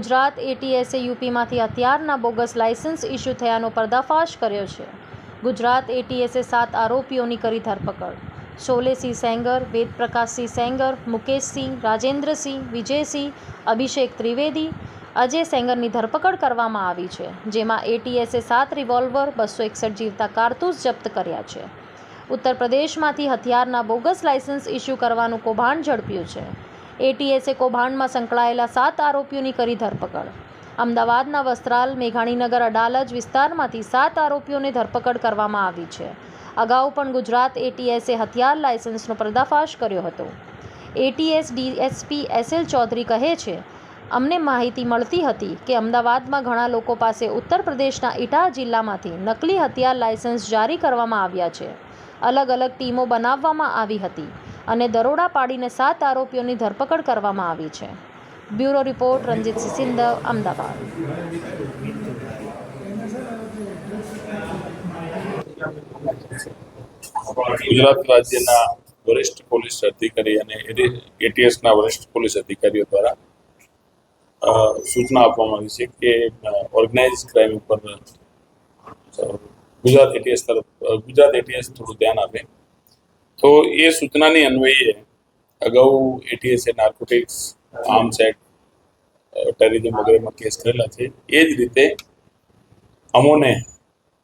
ગુજરાત એટીએસે યુપીમાંથી હથિયારના bogus licence issue થયાનો પર્દાફાશ કર્યો છે. ગુજરાત એટીએસે સાત આરોપીઓની કરી ધરપકડ. શોલેસિંહ સેંગર, વેદપ્રકાશસિંહ સેંગર, મુકેશસિંહ, રાજેન્દ્રસિંહ, વિજયસિંહ, અભિષેક ત્રિવેદી અજય સેંગરની ધરપકડ કરવામાં આવી છે, જેમાં એટીએસે સાત રિવોલ્વર, બસો એકસઠ જીવતા કારતૂસ જપ્ત કર્યા છે. ઉત્તર પ્રદેશમાંથી હથિયારના બોગસ લાયસન્સ ઇસ્યુ કરવાનું કૌભાંડ ઝડપ્યું છે. એટીએસે કૌભાંડમાં સંકળાયેલા સાત આરોપીઓની કરી ધરપકડ. અમદાવાદના વસ્ત્રાલ, મેઘાણીનગર, અડાલજ વિસ્તારમાંથી સાત આરોપીઓની ધરપકડ કરવામાં આવી છે. અગાઉ પણ ગુજરાત એટીએસે હથિયાર લાયસન્સનો પર્દાફાશ કર્યો હતો. એટીએસ ડીએસપી એસએલ ચૌધરી કહે છે, અમને માહિતી મળતી હતી કે અમદાવાદમાં ઘણા લોકો પાસે ઉત્તર પ્રદેશના ઇટા જિલ્લામાંથી નકલી હથિયાર લાયસન્સ જારી કરવામાં આવ્યા છે. અલગ અલગ ટીમો બનાવવામાં આવી હતી. અને દરોડા પાડીને સાત આરોપીઓની ધરપકડ કરવામાં આવી છે. Bureau report, Ranjit Singh Ahmedabad. Gujarat રાજ્યના વરિષ્ઠ પોલીસ અધિકારી અને એટીએસના વરિષ્ઠ પોલીસ અધિકારીઓ દ્વારા સૂચના આપવામાં આવી છે કે ઓર્ગેનાઇઝ ક્રાઇમ ઉપર ગુજરાત એટીએસ તરફ ગુજરાત એટીએસ થોડું ધ્યાન આપે. તો એ સૂચનાની અન્વયે અગાઉ એટીએસએ નાર્કોટિક્સ આર્મ્સ એક્ટ ટેરરિઝમ વગેરેમાં કેસ કરેલા છે. એ જ રીતે અમોને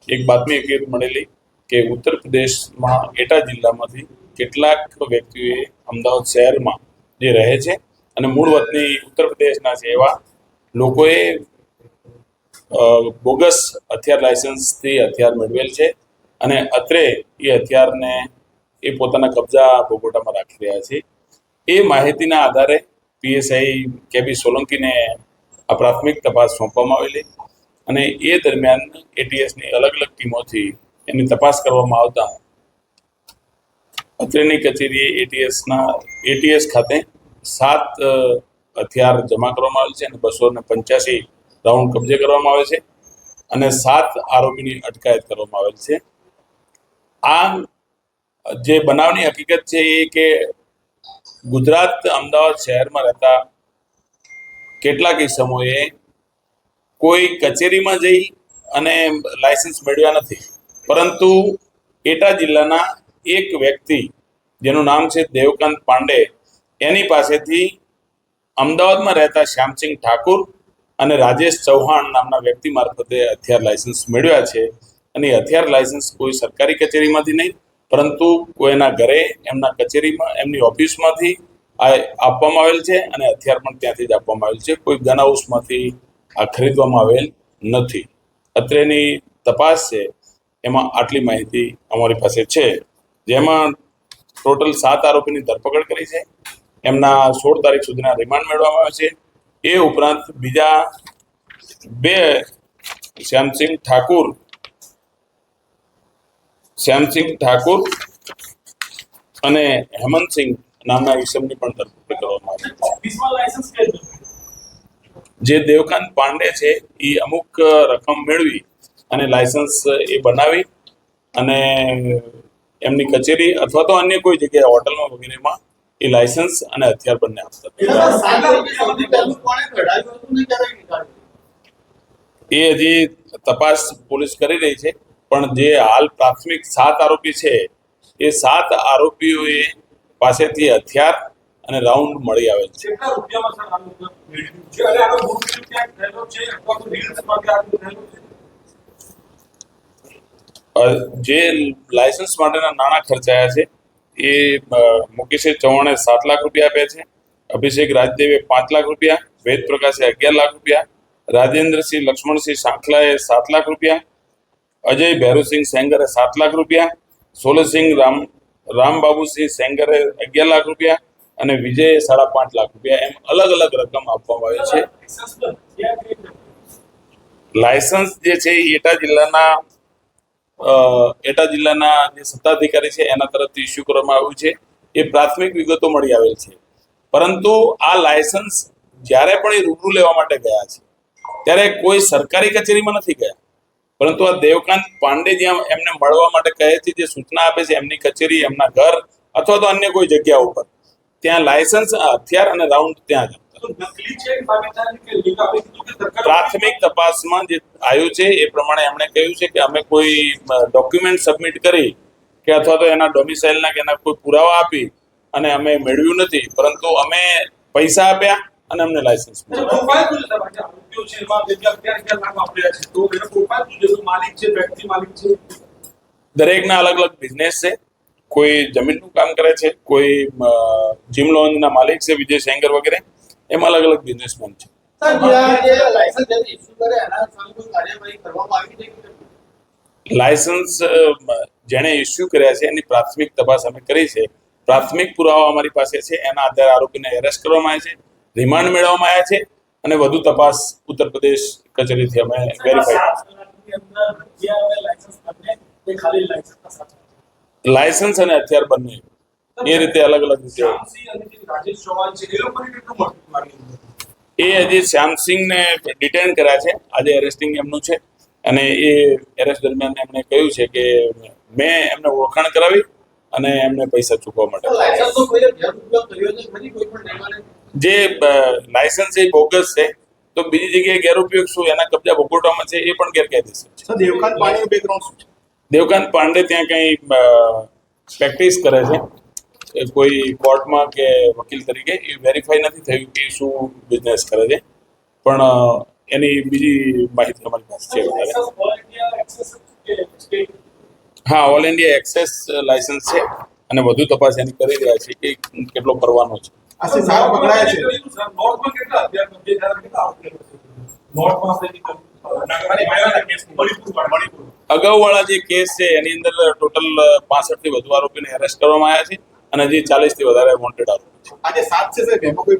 એક બાતમી હકીકત મળેલી કે ઉત્તર પ્રદેશમાં એટા જિલ્લામાંથી કેટલાક વ્યક્તિઓએ અમદાવાદ શહેરમાં જે રહે છે અને મૂળ વતની ઉત્તર પ્રદેશના છે એવા લોકોએ બોગસ હથિયાર લાયસન્સથી હથિયાર મેળવેલ છે અને અત્રે એ હથિયારને એ પોતાના કબજા બોગોટામાં રાખી રહ્યા છે. એ માહિતીના આધારે પીએસઆઈ કેબી સોલંકીને આ પ્રાથમિક તપાસ સોંપવામાં આવેલી અને એ દરમિયાન એટીએસની અલગ અલગ ટીમોથી એની તપાસ કરવામાં આવતા અત્રેની કચેરીએ એટીએસના, એટીએસ ખાતે સાત હથિયાર જમા કરવામાં આવેલ છે અને બસો ને પંચ્યાસી રાઉન્ડ કબજે કરવામાં આવે છે અને સાત આરોપીની અટકાયત કરવામાં આવેલ છે. આ જે બનાવની હકીકત છે એ કે ગુજરાત અમદાવાદ શહેરમાં રહેતા કેટલાક સમયે કોઈ કચેરીમાં જઈ અને લાયસન્સ મેળવ્યા નથી. પરંતુ એટા જિલ્લાના એક વ્યક્તિ, જેનું નામ છે દેવકાંત પાંડે, એની પાસેથી અમદાવાદમાં રહેતા શ્યામસિંહ ઠાકુર અને રાજેશ ચૌહાણ નામના વ્યક્તિ મારફતે હથિયાર લાયસન્સ મેળવ્યા છે. અને હથિયાર લાયસન્સ કોઈ સરકારી કચેરીમાંથી નહીં પરંતુ કોઈના ઘરે, એમના કચેરીમાં, એમની ઓફિસમાંથી આ આપવામાં આવેલ છે અને હથિયાર પણ ત્યાંથી જ આપવામાં આવેલ છે. કોઈ ગન હાઉસમાંથી આ ખરીદવામાં આવેલ નથી. અત્રેની તપાસ છે, એમાં આટલી માહિતી અમારી પાસે છે. જેમાં ટોટલ સાત આરોપીની ધરપકડ કરી છે. એમના સોળ તારીખ સુધીના રિમાન્ડ મેળવવામાં આવે છે. એ ઉપરાંત બીજા બે શ્યામસિંહ ઠાકુર શ્યામસિંહ ઠાકુર અને હેમંતસિંહ નામના ઈસમની પણ ધરપકડ કરવામાં આવી છે? જે દેવકાંત પાંડે છે એ અમુક રકમ મેળવી અને લાયસન્સ એ બનાવી અને એમની કચેરી અથવા તો અન્ય કોઈ જગ્યાએ હોટલમાં વગેરેમાં એ લાયસન્સ અને હથિયાર બંને આપતા? એ હજી તપાસ પોલીસ કરી રહી છે પણ જે હાલ પ્રાથમિક સાત આરોપી છે એ સાત આરોપીઓએ પાસેથી હથિયાર અને રાઉન્ડ મળી આવેલ છે. જે લાયસન્સ માટેના નાણાં ખર્ચાયા છે એ મુકેશે ચૌહાણે સાત લાખ રૂપિયા આપ્યા છે અભિષેક રાજદેવે પાંચ લાખ રૂપિયા વેદ પ્રકાશે અગિયાર લાખ રૂપિયા રાજેન્દ્રસિંહ લક્ષ્મણસિંહ સાંખલાએ સાત લાખ રૂપિયા અજય ભૈરુસિંહ સેંગરે સાત લાખ રૂપિયા, સોલસિંહ રામ, રામબાબુસિંહ સેંગરે અગિયાર લાખ રૂપિયા અને વિજયે સાડા પાંચ લાખ રૂપિયા એમ અલગ અલગ રકમ આપવામાં આવે છે. લાયસન્સ જે છે એટા જિલ્લાના એટા જિલ્લાના જે સત્તાધિકારી છે એના તરફથી ઇસ્યુ કરવામાં આવ્યું છે. એ પ્રાથમિક વિગતો મળી આવેલ છે. પરંતુ આ લાયસન્સ જ્યારે પણ એ રૂબરૂ લેવા માટે ગયા છે, ત્યારે કોઈ સરકારી કચેરીમાં નથી ગયા. પરંતુ આ દેવકાંત પાંડે જ્યાં એમને મળવા માટે કહે છે જે સૂચના આપે છે એમની કચેરી એમના ઘર અથવા તો અન્ય કોઈ જગ્યા ઉપર ત્યાં લાયસન્સ હથિયાર અને રાઉન્ડ ત્યાં જ. પ્રાથમિક તપાસમાં જે આવ્યું છે એ પ્રમાણે એમણે કહ્યું છે કે અમે કોઈ ડોક્યુમેન્ટ સબમિટ કરી કે અથવા તો એના ડોમિસાઇલના કે એના કોઈ પુરાવા આપી અને અમે મેળવ્યું નથી. પરંતુ અમે પૈસા આપ્યા અને અમને લાયસન્સ દરેકના અલગ અલગ બિઝનેસ છે. કોઈ જમીનનું કામ કરે છે કોઈ જીમ લોન્જના માલિક છે વિજય સેંગર વગેરે. એમાં અલગ અલગ બિઝનેસમેન છે. લાયસન્સ જેણે ઇસ્યુ કર્યા છે એની પ્રાથમિક તપાસ અમે કરી છે. પ્રાથમિક પુરાવા અમારી પાસે છે એના આધારે આરોપીને એરેસ્ટ કરવામાં આવે છે. રિમાન્ડ મેળવવામાં આવ્યા છે અને વધુ તપાસ ઉત્તર પ્રદેશ કચેરીથી અમે વેરીફાઈ લાયસન્સ અને હથિયાર બંને એ રીતે અલગ અલગ એ હજી શ્યામસિંહને ડિટેન કર્યા છે. આજે એરેસ્ટિંગ એમનું છે અને એ એરેસ્ટ દરમિયાન એમણે કહ્યું છે કે મેં એમને ઓળખાણ કરાવી અને એમને પૈસા ચૂકવવા માટે જે લાયસન્સ એ બોગસ છે તો બીજી જગ્યાએ ગેરઉપયોગ શું? એના કબજા ભોગવટામાં છે એ પણ ગેરકાયદેસર છે. દેવકાંત પાંડે બેકગ્રાઉન્ડ શું છે? દેવકાંત પાંડે ત્યાં કંઈ પ્રેક્ટિસ કરે છે? કોઈ કોર્ટમાં કે વકીલ તરીકે એ વેરીફાઈ નથી થયું કે શું બિઝનેસ કરે છે. પણ એની બીજી માહિતી અમારી પાસે છે. વધારે હા ઓલ ઇન્ડિયા એક્સેસ લાયસન્સ છે અને વધુ તપાસ એની કરી રહ્યા છે કે કેટલો કરવાનો છે. આશરે સાત પકડાયા છે. નોર્થમાં કેટલા અત્યાર સુધી કેટલા નોર્થમાં આપણે જે અગાઉવાળા કેસ છે એની અંદર ટોટલ પાસઠથી વધુ આરોપીને એરેસ્ટ કરવામાં આવ્યા છે અને જે ચાલીસથી વધારે વોન્ટેડ આરોપી છે. આજે સાત છે સાહેબ એમાં કોઈ